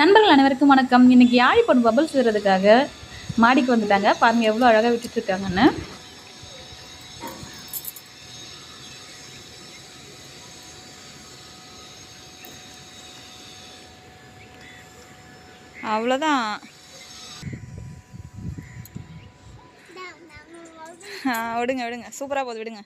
நண்பர்கள் அனைவருக்கும் வணக்கம். இன்னைக்கு யாழிப்பொன் பொண்ணு பபிள்ஸ் விடுறதுக்காக மாடிக்கு வந்துட்டாங்க. பாருங்கள் எவ்வளோ அழகாக விட்டுட்டுருக்காங்கன்னு அவ்வளோதான் விடுங்க விடுங்க. சூப்பராக போகுது விடுங்க.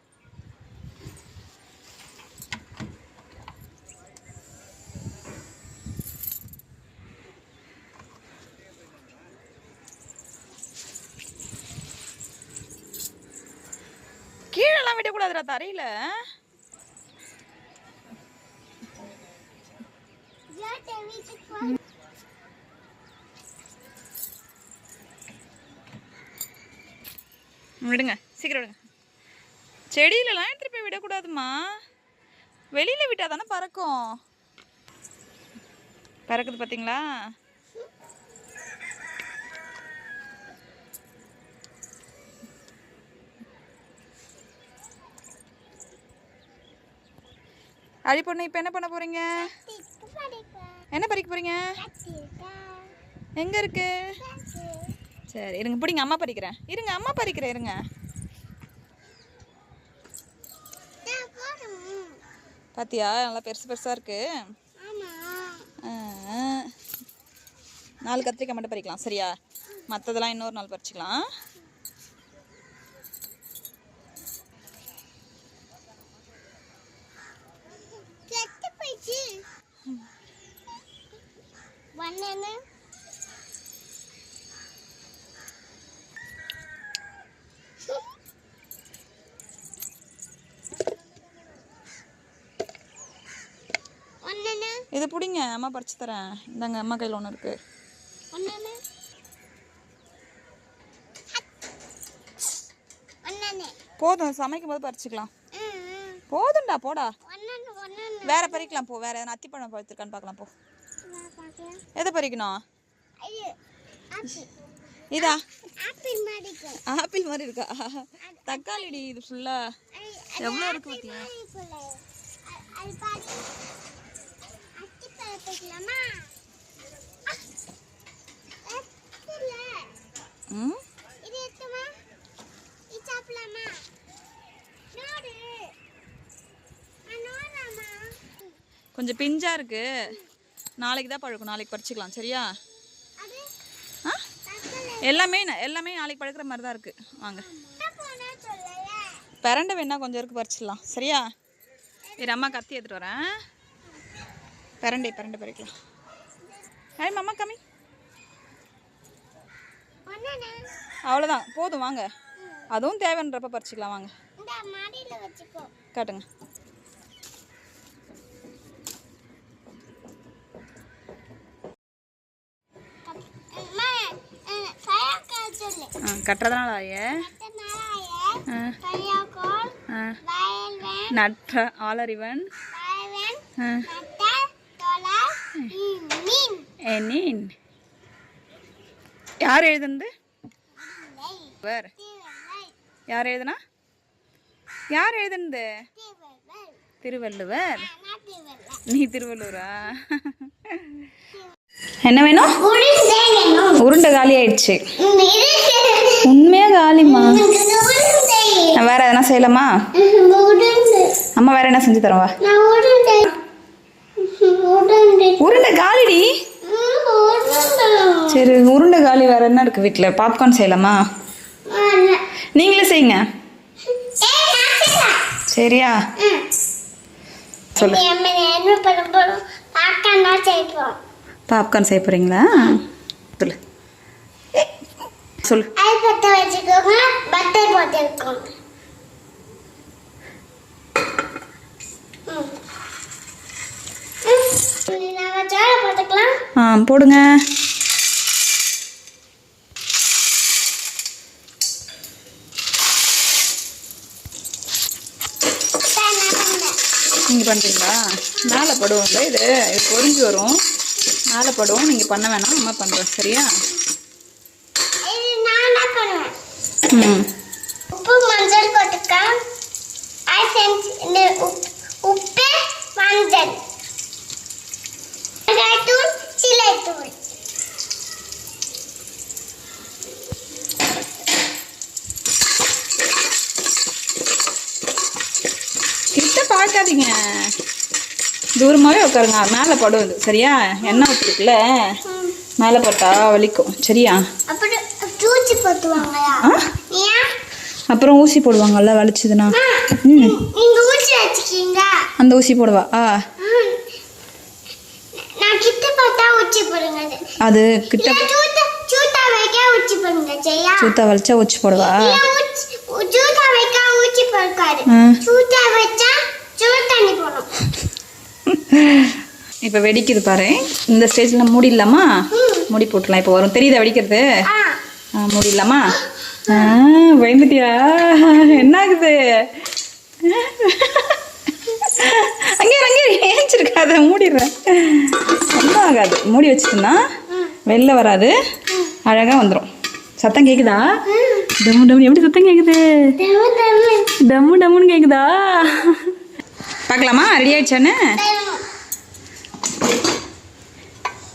கீழெல்லாம் தரையில. விடுங்க சீக்கிரம் விடுங்க. செடியிலலாம் எடுத்துட்டு போய் விடக்கூடாதுமா வெளியில விட்டால் தானே பறக்கும். பறக்குது பார்த்தீங்களா அழி பொண்ணு இப்போ என்ன பண்ண போகிறீங்க என்ன பறிக்க போகிறீங்க எங்கே இருக்கு? சரி இருங்க பிடிங்க அம்மா பறிக்கிறேன் இருங்க அம்மா பறிக்கிறேன் இருங்க. பாத்தியா? நல்லா பெருசு பெருசாக இருக்கு. நாலு கத்திரிக்காய் மட்டும் பறிக்கலாம் சரியா? மற்றதெல்லாம் இன்னொரு நாள் பறிச்சுக்கலாம். இது பிடிங்க அம்மா பறிச்சு தரேன். இந்தாங்க அம்மா கையில் ஒன்று இருக்கு. போதும் சமைக்கும் போது பறிச்சுக்கலாம் போதும்டா போடா. வேற பறிக்கலாம் போ. வேற எதனா அத்திப்பழம் பழுத்திருக்கான்னு பார்க்கலாம் போ. எதை பறிக்கணும்? இதா ஆப்பிள். மாதிரி இருக்கா. தக்காளிடி இது ஃபுல்லா எவ்வளோ இருக்கு பார்த்தியா? ம்? கொஞ்சம் பிஞ்சா இருக்கு. நாளைக்கு தான் பழுக்கும் நாளைக்கு பறிச்சுக்கலாம் சரியா? ஆ? எல்லாமே எல்லாமே நாளைக்கு பழுக்கிற மாதிரி தான் இருக்கு. வாங்க. பிரண்டை வேணா கொஞ்சம் இருக்கு பறிச்சிடலாம் சரியா? இரு அம்மா கத்தி எடுத்துட்டு வரேன். பிரண்டை பிரண்டை பறிக்கலாம். ஹாய் அம்மா கம்மி அவ்வளோதான் போதும் வாங்க. அதுவும் தேவைன்றப்ப பறிச்சுக்கலாம் வாங்க. காட்டுங்க ஆ கட்டுறதுனால. ஆயே ஆ. ஆ. நட்ற ஆலறிவன் ஆ என்னின் யார் எழுதுனது? வேறு யார் எழுதுனா? யார் எழுதுனது? திருவள்ளுவர். நீ திருவள்ளூரா என்ன வேணும்? உருண்டை காலி ஆயிடுச்சு. உண்மையா காலிமா நான் வேற எதனா செய்யலாமா? அம்மா வேற என்ன செஞ்சு தரவா உருண்டை. காலிடி? சரி உருண்டை காலி வேற என்ன இருக்கு வீட்டில் பாப்கார்ன் செய்யலாமா? நீங்களே செய்யுங்க. சரியா? சொல்லு. பாப்கார்ன் செய்ய போறீங்களா? சொல்லு. சொல்லு. வச்சுக்கோங்க பட்டர் போட்டுக்கோங்க நாங்கள் சோளம் போட்டுக்கலாம். ஆ போடுங்க. நீங்கள் பண்ணுறீங்களா மேலே படுவோம்ல இது. பொறிஞ்சு வரும். மேலே படுவோம். நீங்கள் பண்ண வேணாம். அம்மா பண்ணுறேன் சரியா? உப்பு மஞ்சள் போட்டுக்கலாம் உப்பு மஞ்சள். மிளகாய்த்தூள் சிலைத்தூள். கிட்ட பார்க்காதீங்க. தூரமாகவே உட்காருங்க. மேலே படும் சரியா? எண்ணெய் ஊற்றிருக்குல்ல மேலே போட்டா வலிக்கும். சரியா? பூச்சி போட்டுவாங்க அப்புறம் ஊசி போடுவாங்கல்ல வலிச்சதுன்னா. ம் அந்த ஊசி போடுவா? ஆ. அது. கிட்ட சூத்தா வலிச்சா ஊசி போடுவா? இப்போ வெடிக்குது பாரு. இந்த ஸ்டேஜில் மூடிடலாமா மூடி போட்டுடலாம். இப்போ வரும். தெரியுதா வெடிக்கிறது? மூடிடலாமா ஆ. பயந்துட்டியா? என்ன ஆகுது அங்கே அங்கே ஏஞ்சிருக்காத மூடிடுறேன் ஒன்றும் ஆகாது. மூடி வச்சுட்டுனா வெளில வராது. அழகாக வந்துடும் சத்தம் கேட்குதா டம்மு டம்மு எப்படி சத்தம் கேட்குது டம்மு டம்முன்னு கேட்குதா பார்க்கலாமா? ரெடி ஆயிடுச்சானே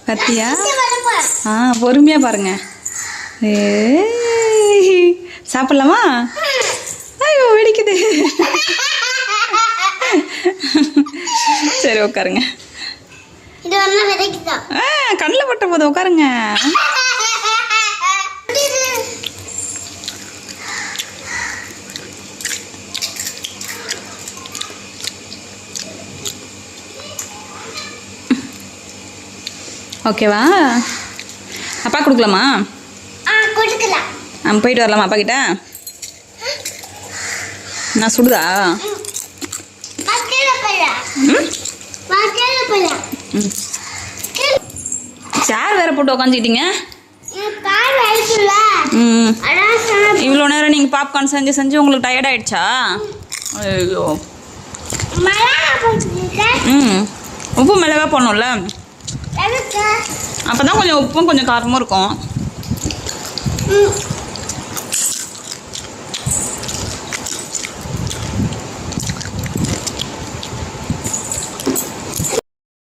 கத்தியா வரப்பா ஆ பொறுமையாக பாருங்க. ஏய், சாப்பிடலாமா? ஐயோ வெடிக்குது. சரி உட்காருங்க. ஆ கண்ணில் பட்ட போது உட்காருங்க. ஓகேவா? அப்பா கொடுக்கலாம்? நம்ம போயிட்டு வரலாமா அப்பா கிட்ட நான் சுடுதா மக்கள் சேர் வேற போட்டு உக்காந்துக்கிட்டீங்க. ம். இவ்வளோ நேரம் நீங்கள் பாப்கார்ன் செஞ்சு செஞ்சு உங்களுக்கு டயர்ட் ஆயிடுச்சா? ஐயோ. ம். உப்பு மிளகா போடணும்ல. அப்போ தான் கொஞ்சம் உப்பும் கொஞ்சம் காரமும் இருக்கும்.